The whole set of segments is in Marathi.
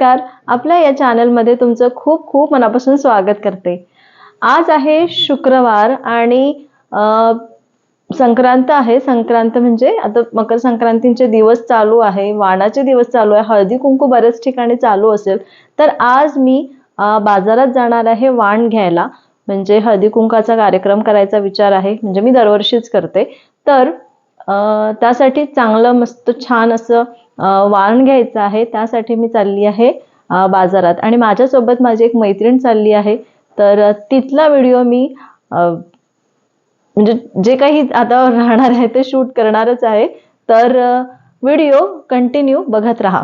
नमस्कार. आपल्या या चॅनलमध्ये तुमचं खूप खूप मनापासून स्वागत करते. आज आहे शुक्रवार आणि संक्रांत आहे. संक्रांत म्हणजे आता मकर संक्रांतीचे दिवस चालू आहे. वाणाचे दिवस चालू आहे. हळदी कुंकू बऱ्याच ठिकाणी चालू असेल. तर आज मी बाजारात जाणार आहे वाण घ्यायला. म्हणजे हळदी कुंकाचा कार्यक्रम करायचा विचार आहे. म्हणजे मी दरवर्षीच करते. तर त्यासाठी चांगलं मस्त छान असं वाण घ्यायचं आहे त्यासाठी मी चालली आहे बाजारात. आणि माझ्यासोबत माझी एक मैत्रीण चालली आहे. तर तिथला व्हिडिओ मी म्हणजे जे काही आता राहणार आहे ते शूट करणारच आहे. तर व्हिडिओ कंटिन्यू बघत राहा.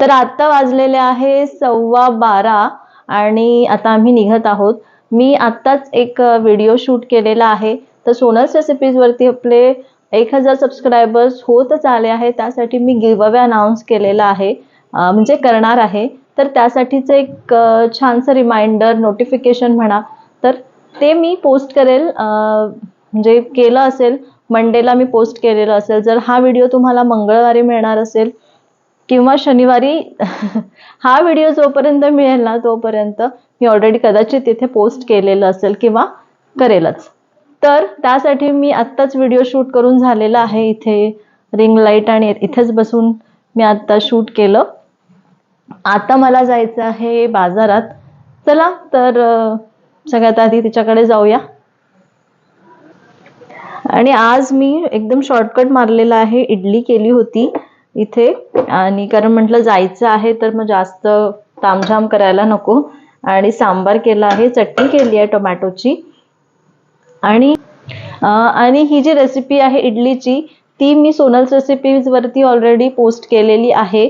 तर आत्ता वाजलेले आहे सव्वा बारा आणि आता आम्ही निघत आहोत. मी आत्ताच एक व्हिडिओ शूट केलेला आहे. तर सोनल्स रेसिपीजवरती आपले एक हजार सबस्क्रायबर्स होतच आले आहे त्यासाठी मी गिवअवे अनाऊन्स केलेला आहे. म्हणजे करणार आहे. तर त्यासाठीचं एक छानसं रिमाइंडर नोटिफिकेशन म्हणा. तर ते मी पोस्ट करेल. म्हणजे केलं असेल. मंडेला मी पोस्ट केलेलं असेल. जर हा व्हिडिओ तुम्हाला मंगळवारी मिळणार असेल किंवा शनिवारी हा व्हिडिओ जोपर्यंत मिळेल ना तोपर्यंत मी ऑलरेडी कदाचित तिथे पोस्ट केलेलं असेल किंवा करेलच. तर त्यासाठी मी आत्ताच व्हिडिओ शूट करून झालेला आहे इथे रिंग लाइट आणि इथेच बसून मी आत्ता शूट केलं. आता मला जायचं आहे बाजारात. चला तर सगळ्यात आधी तिच्याकडे जाऊया. आणि आज मी एकदम शॉर्टकट मारलेला आहे इडली केली होती इथे. आणि कारण म्हटलं जायचं आहे तर मग जास्त तामझाम करायला नको. आणि सांबार केला आहे चटणी केली आहे टोमॅटोची. आणि आणि ही जी रेसिपी आहे इडलीची ती मी सोनल्स रेसिपीज वरती ऑलरेडी पोस्ट केलेली आहे.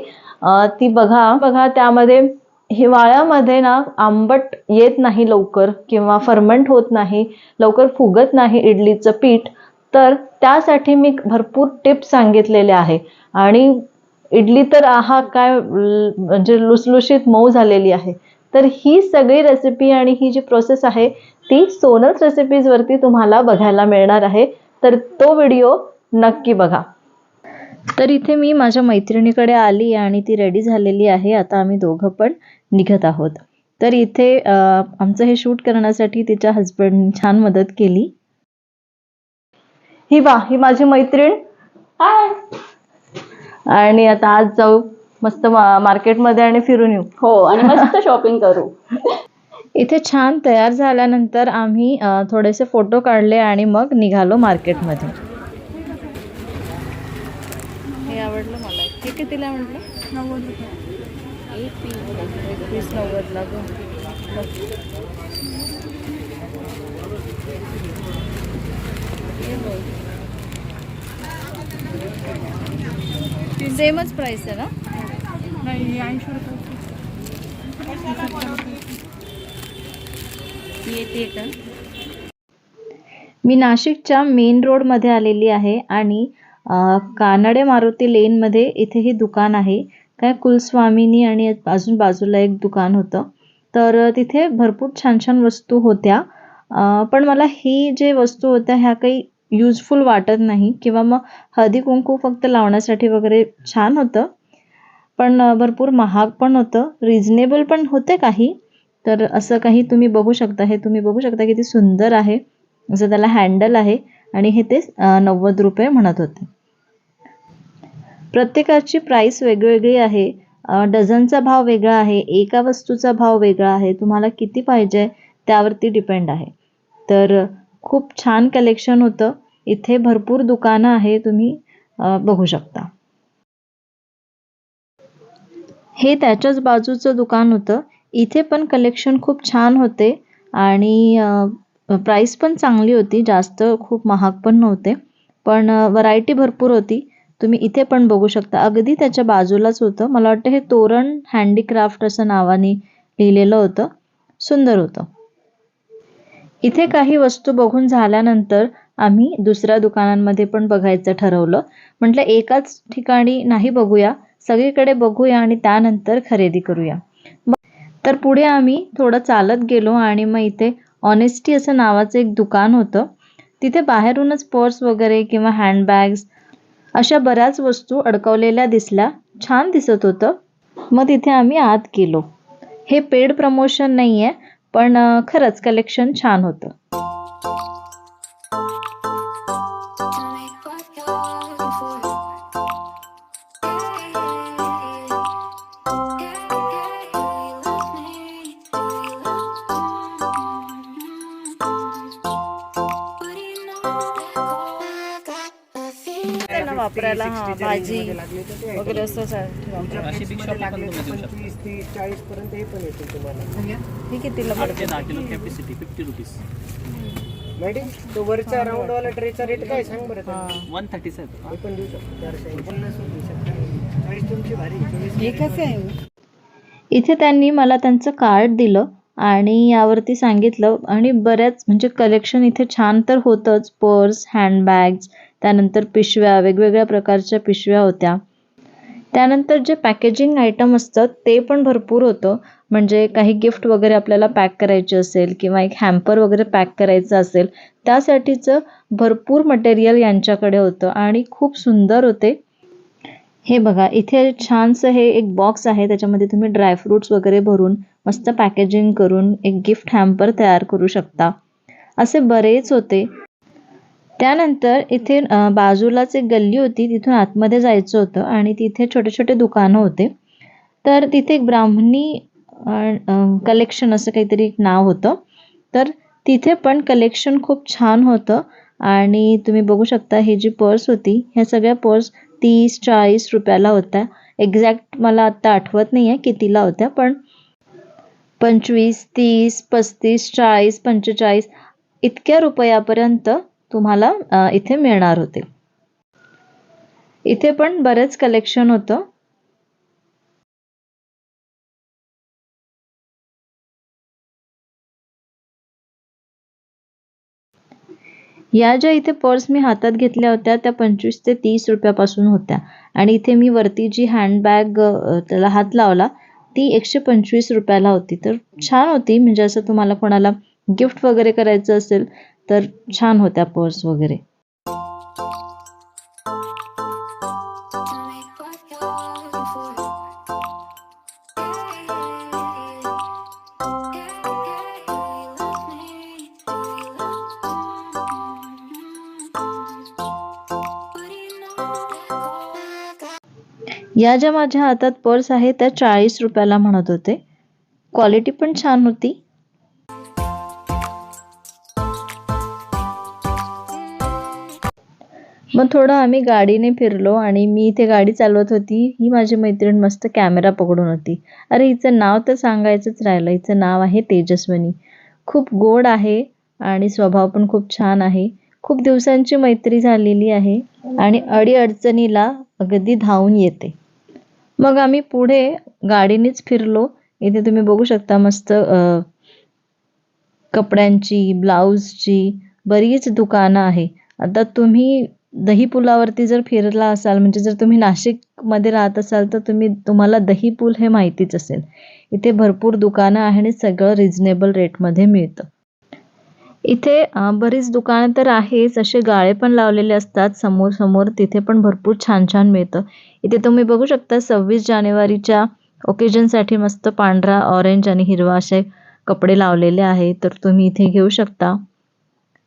ती बघा बघा त्यामध्ये हिवाळ्यामध्ये ना आंबट येत नाही लवकर किंवा फर्मंट होत नाही लवकर फुगत नाही इडलीचं पीठ. तर त्यासाठी मी भरपूर टिप्स सांगितलेले आहे. आणि इडली तर आहा काय म्हणजे लुसलुशीत मऊ झालेली आहे. तर ही सगळी रेसिपी आणि ही जी प्रोसेस आहे ती सोनल्स रेसिपीजवरती तुम्हाला बघायला मिळणार आहे. तर तो व्हिडिओ नक्की बघा. तर इथे मी माझ्या मैत्रिणीकडे आली आणि ती रेडी झालेली आहे. आता आम्ही दोघं पण निघत आहोत. तर इथे आमचं हे शूट करण्यासाठी तिच्या हस्बंड छान मदत केली. ही वा ही माझी मैत्रीण. आणि आता आज जाऊ मस्त मा- मार्केटमध्ये आणि फिरून येऊ. हो आणि मस्त शॉपिंग करू. इथे छान तयार झाल्यानंतर आम्ही थोडेसे फोटो काढले आणि मग निघालो मार्केटमध्ये. हे आवडलं मला. हे कितीला म्हटलं? नव्वद रुपये एक पीस नव्वदला सेमच प्राइस आहे ना? येते का? मी नाशिकच्या मेन रोडमध्ये आलेली आहे आणि कानडे मारुती लेनमध्ये इथे हे दुकान आहे. काय कुलस्वामिनी आणि अजून बाजूला एक दुकान होतं. तर तिथे भरपूर छान छान वस्तू होत्या. पण मला ही जे वस्तू होत्या ह्या काही युजफुल वाटत नाही किंवा मग हळदी कुंकू फक्त लावण्यासाठी वगैरे छान होतं. पण भरपूर महाग पण होतं. रिजनेबल पण होते काही. तर असं काही तुम्ही बघू शकता. हे तुम्ही बघू शकता किती सुंदर आहे. असं त्याला हँडल आहे. आणि हे ते नव्वद रुपये म्हणत होते. प्रत्येकाची प्राईस वेगवेगळी आहे. डझनचा भाव वेगळा आहे. एका वस्तूचा भाव वेगळा आहे. तुम्हाला किती पाहिजे त्यावरती डिपेंड आहे. तर खूप छान कलेक्शन होतं. इथे भरपूर दुकानं आहे. तुम्ही बघू शकता. हे त्याच्याच बाजूचं दुकान होतं. इथे पण कलेक्शन खूप छान होते आणि प्राईस पण चांगली होती. जास्त खूप महाग पण नव्हते. पण व्हरायटी भरपूर होती. तुम्ही इथे पण बघू शकता. अगदी त्याच्या बाजूलाच होतं. मला वाटतं हे तोरण हँडीक्राफ्ट असं नावाने लिहिलेलं होतं. सुंदर होतं. इथे काही वस्तू बघून झाल्यानंतर आम्ही दुसऱ्या दुकानांमध्ये पण बघायचं ठरवलं. म्हटलं एकाच ठिकाणी नाही बघूया. सगळीकडे बघूया आणि त्यानंतर खरेदी करूया. तर पुढे आम्ही थोडं चालत गेलो आणि मग इथे ऑनेस्टी असं नावाचं एक दुकान होतं. तिथे बाहेरूनच पर्स वगैरे किंवा हँडबॅग्स अशा बऱ्याच वस्तू अडकवलेल्या दिसल्या. छान दिसत होतं. मग तिथे आम्ही आत गेलो. हे पेड प्रमोशन नाही आहे पण खरंच कलेक्शन छान होतं. वापरायला हा भाजी वगैरे असं अशी बिग शॉप पण तुम्ही देऊ शकता पंचवीस तीस चाळीस पर्यंत हे पण येतील तुम्हाला. हे कितीला आठ ते दहा kilo capacity fifty rupees madam तो वरचा राऊंड वाला ट्रेचा रेट काय सांग बरं? वन थर्टी सेवन हे पण देऊ शकतो. चारशे ऐंशी. पन्नास देऊ शकता. चाळीस तुमची भारी चोवीस इथे त्यांनी मला त्यांचं कार्ड दिलं आणि यावरती सांगितलं आणि बऱ्याच म्हणजे कलेक्शन इथे छान तर होतंच पर्स हँडबॅग्स त्यानंतर पिशव्या वेगवेगळ्या प्रकारच्या पिशव्या होत्या. त्यानंतर जे पॅकेजिंग आयटम असतं ते पण भरपूर होतं. म्हणजे काही गिफ्ट वगैरे आपल्याला पॅक करायचे असेल किंवा एक हॅम्पर वगैरे पॅक करायचं असेल त्यासाठीचं भरपूर मटेरियल यांच्याकडे होतं आणि खूप सुंदर होते. हे बघा इथे छानसं हे एक बॉक्स आहे. त्याच्यामध्ये तुम्ही ड्रायफ्रुट्स वगैरे भरून मस्त पॅकेजिंग करून एक गिफ्ट हॅम्पर तयार करू शकता. असे बरेच होते. त्यानंतर इथे बाजूलाच एक गल्ली होती. तिथून आतमध्ये जायचं होतं आणि तिथे छोटे छोटे दुकानं होते. तर तिथे एक ब्राह्मणी कलेक्शन असं काहीतरी एक नाव होतं. तर तिथे पण कलेक्शन खूप छान होतं. आणि तुम्ही बघू शकता ही जी पर्स होती ह्या सगळ्या पर्स तीस चाळीस रुपयाला होत्या. एक्झॅक्ट मला आत्ता आठवत नाही आहे कितीला होत्या पण पंचवीस तीस पस्तीस चाळीस पंचेचाळीस इतक्या रुपयापर्यंत तुम्हाला इथे मिळणार होते. इथे पण बरेच कलेक्शन होतं. या ज्या इथे पर्स मी हातात घेतल्या होत्या त्या पंचवीस ते तीस रुपयापासून होत्या. आणि इथे मी वरती जी हँडबॅग त्याला हात लावला ती एकशे पंचवीस रुपयाला होती. तर छान होती. म्हणजे असं तुम्हाला कोणाला गिफ्ट वगैरे करायचं असेल तर छान होत्या पर्स वगैरे. या ज्या माझ्या हातात पर्स आहे त्या चाळीस रुपयाला म्हणत होते. क्वालिटी पण छान होती. मग थोडं आम्ही गाडीने फिरलो आणि मी इथे गाडी चालवत होती. ही माझी मैत्रीण मस्त कॅमेरा पकडून होती. अरे हिचं नाव तर सांगायचंच राहिलं. हिचं नाव आहे तेजस्वनी. खूप गोड आहे आणि स्वभाव पण खूप छान आहे. खूप दिवसांची मैत्री झालेली आहे आणि अडीअडचणीला अगदी धावून येते. मग आम्ही पुढे गाडीनेच फिरलो. इथे तुम्ही बघू शकता मस्त कपड्यांची ब्लाऊजची बरीच दुकानं आहे. आता तुम्ही दही पुलावरती जर फिरला असाल म्हणजे जर तुम्ही नाशिकमध्ये राहत असाल तर तुम्ही तुम्हाला दही पूल हे माहितीच असेल. इथे भरपूर दुकानं आहे आणि सगळं रिजनेबल रेटमध्ये मिळतं. इथे बरीच दुकानं तर आहेच असे गाळे पण लावलेले असतात समोर समोर तिथे पण भरपूर छान छान मिळतं. इथे तुम्ही बघू शकता सव्वीस जानेवारीच्या ओकेजनसाठी मस्त पांढरा ऑरेंज आणि हिरवा असे कपडे लावलेले आहे तर तुम्ही इथे घेऊ शकता.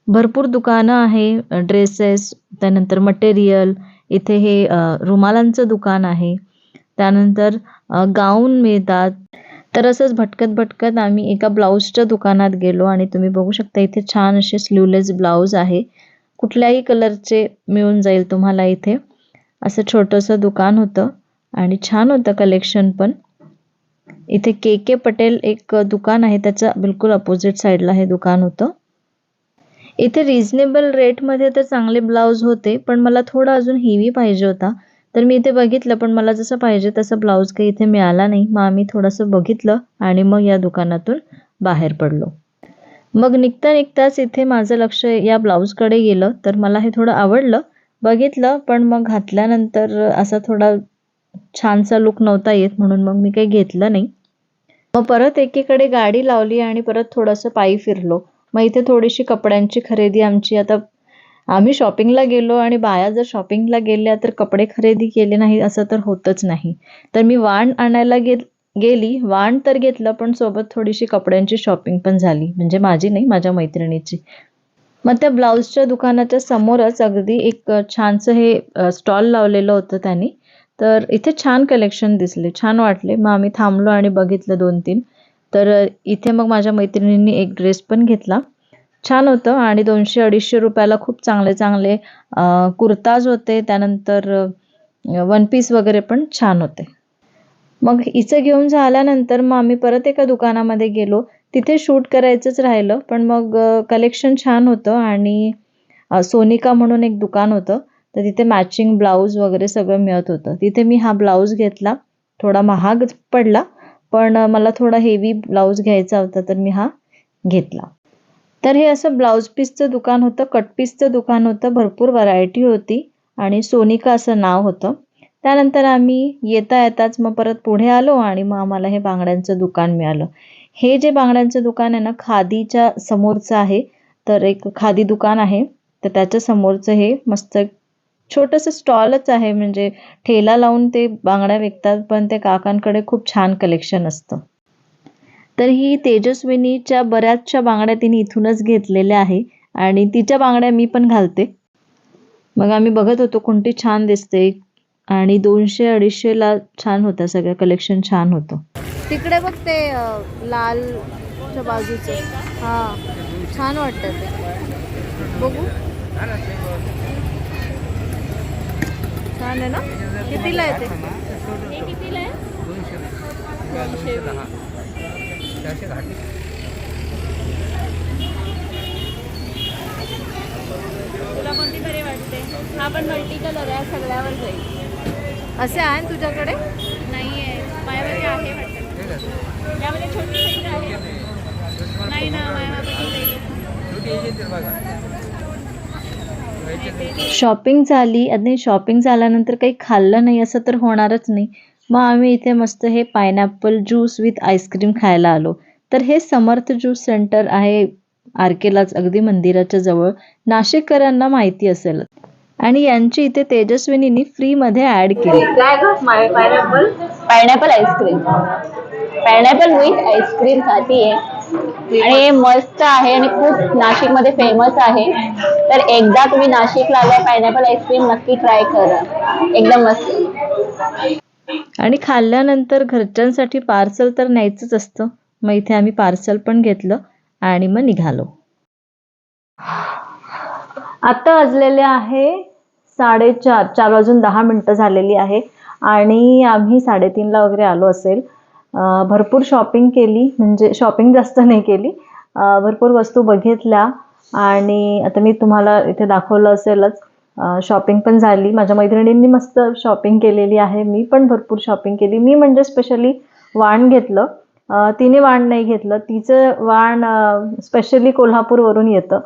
भरपूर दुकानं आहे ड्रेसेस त्यानंतर मटेरियल इथे हे रुमालांचं दुकान आहे. त्यानंतर गाऊन मिळतात. तर असंच भटकत भटकत आम्ही एका ब्लाऊजच्या दुकानात गेलो आणि तुम्ही बघू शकता इथे छान असे स्लीवलेस ब्लाऊज आहे. कुठल्याही कलरचे मिळून जाईल तुम्हाला इथे. असं छोटंसं दुकान होतं आणि छान होतं कलेक्शन पण. इथे के के पटेल एक दुकान आहे त्याच्या बिलकुल अपोजिट साईडला हे दुकान होतं. इथे रिजनेबल रेटमध्ये तर चांगले ब्लाऊज होते पण मला थोडा अजून हेवी पाहिजे होता. तर मी इथे बघितलं पण मला जसं पाहिजे तसं ब्लाऊज काही इथे मिळाला नाही. मग आम्ही थोडंसं बघितलं आणि मग या दुकानातून बाहेर पडलो. मग निघता निघताच इथे माझं लक्ष या ब्लाऊजकडे गेलं. तर मला हे थोडं आवडलं. बघितलं पण मग घातल्यानंतर असा थोडा छानसा लुक नव्हता येत म्हणून मग मी काही घेतलं नाही. मग परत एकीकडे गाडी लावली आणि परत थोडंसं पायी फिरलो. मग इथे थोडीशी कपड्यांची खरेदी आमची. आता आम्ही शॉपिंगला गेलो आणि बाया जर शॉपिंगला गेल्या तर कपडे खरेदी केले नाही असं तर होतच नाही. तर मी वाण आणायला गे गेली. वाण तर घेतलं पण सोबत थोडीशी कपड्यांची शॉपिंग पण झाली. म्हणजे माझी नाही माझ्या मैत्रिणीची. मग त्या ब्लाऊजच्या दुकानाच्या समोरच अगदी एक छानसं हे स्टॉल लावलेलं होतं त्यांनी. तर इथे छान कलेक्शन दिसले छान वाटले. मग आम्ही थांबलो आणि बघितलं दोन तीन तर इथे मग माझ्या मैत्रिणींनी एक ड्रेस पण घेतला. छान होतं आणि दोनशे अडीचशे रुपयाला खूप चांगले चांगले कुर्ताज होते. त्यानंतर वन पीस वगैरे पण छान होते. मग हिचं घेऊन झाल्यानंतर मग आम्ही परत एका दुकानामध्ये गेलो. तिथे शूट करायचंच राहिलं. पण मग कलेक्शन छान होतं आणि सोनिका म्हणून एक दुकान होतं. तर तिथे मॅचिंग ब्लाऊज वगैरे सगळं मिळत होतं. तिथे मी हा ब्लाऊज घेतला. थोडा महाग पडला. पण मला थोडा हेवी ब्लाऊज घ्यायचा होता तर मी हा घेतला. तर हे असं ब्लाऊज पीसचं दुकान होतं कट पीसचं दुकान होतं भरपूर व्हरायटी होती आणि सोनिका असं नाव होतं. त्यानंतर आम्ही येता येताच मग परत पुढे आलो आणि मग आम्हाला हे बांगड्यांचं दुकान मिळालं. हे जे बांगड्यांचं दुकान आहे ना खादीच्या समोरचं आहे तर एक खादी दुकान आहे तर त्याच्या समोरचं हे मस्त छोटस स्टॉलच आहे. म्हणजे ठेला लावून ते बांगड्या विकतात पण ते काकांकडे खूप छान कलेक्शन असतं. तर ही तेजस्विनीच्या बऱ्याचशा बांगड्या तिने इथूनच घेतलेल्या आहे आणि तिच्या बांगड्या मी पण घालते. मग आम्ही बघत होतो कोणती छान दिसते आणि दोनशे अडीचशेला छान होता सगळं कलेक्शन छान होतं. तिकडे बघ ते लाल लालच्या बाजूचे. हा छान वाटतं ते. बघू. छान आहे ना कितीला आहे ते तुला कोणती बरी वाटते हा पण मल्टी कलर आहे सगळ्यावर जाईल असे आहे ना तुझ्याकडे नाही आहे माझ्यामध्ये आहे वाटतं यामध्ये छोटी आहे नाही ना माझ्यामध्ये शॉपिंग झाली. आणि शॉपिंग झाल्यानंतर काही खाल्लं नाही असं तर होणारच नाही. मग आम्ही इथे मस्त हे पायनॅपल ज्यूस विथ आईस्क्रीम खायला आलो. तर हे समर्थ ज्यूस सेंटर आहे आर केलाच अगदी मंदिराच्या जवळ. नाशिककरांना माहिती असेल. आणि यांची इथे तेजस्विनीनी फ्रीमध्ये ॲड केली. काय ग pineapple pineapple ice cream pineapple with ice cream आहे. आणि हे मस्त आहे आणि खूप नाशिकमध्ये फेमस आहे. तर एकदा तुम्ही नाशिकला आलाय पायनॅपल आईस्क्रीम नक्की ट्राय करा. एकदम मस्त. आणि खाल्ल्यानंतर घरच्यांसाठी पार्सल तर न्यायचंच असतं. मग इथे आम्ही पार्सल पण घेतलं आणि मग निघालो. आता वाजलेले आहे साडेचार चार वाजून दहा मिनटं झालेली आहे. आणि आम्ही साडेतीनला वगैरे आलो असेल. भरपूर शॉपिंग केली म्हणजे शॉपिंग जास्त नाही केली. भरपूर वस्तू बघितल्या आणि आता मी तुम्हाला इथे दाखवलं असेलच शॉपिंग पण झाली. माझ्या मैत्रिणींनी मस्त शॉपिंग केलेली आहे. मी पण भरपूर शॉपिंग केली. मी म्हणजे स्पेशली वाण घेतलं. तिने वाण नाही घेतलं. तिचं वाण स्पेशली कोल्हापूरवरून येतं.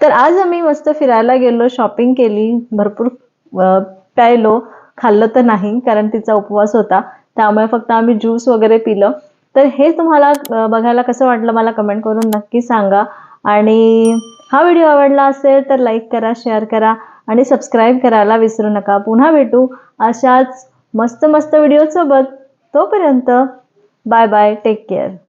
तर आज आम्ही मस्त फिरायला गेलो शॉपिंग केली. भरपूर प्यायलो. खाल्लं तर नाही कारण तिचा उपवास होता. त्यामुळे फक्त आम्ही ज्यूस वगैरे पिलं. तर हे तुम्हाला बघायला कसं वाटलं मला कमेंट करून नक्की सांगा. आणि हा व्हिडिओ आवडला असेल तर लाईक करा शेअर करा आणि सबस्क्राईब करायला विसरू नका. पुन्हा भेटू अशाच मस्त मस्त व्हिडिओसोबत तोपर्यंत बाय बाय टेक केअर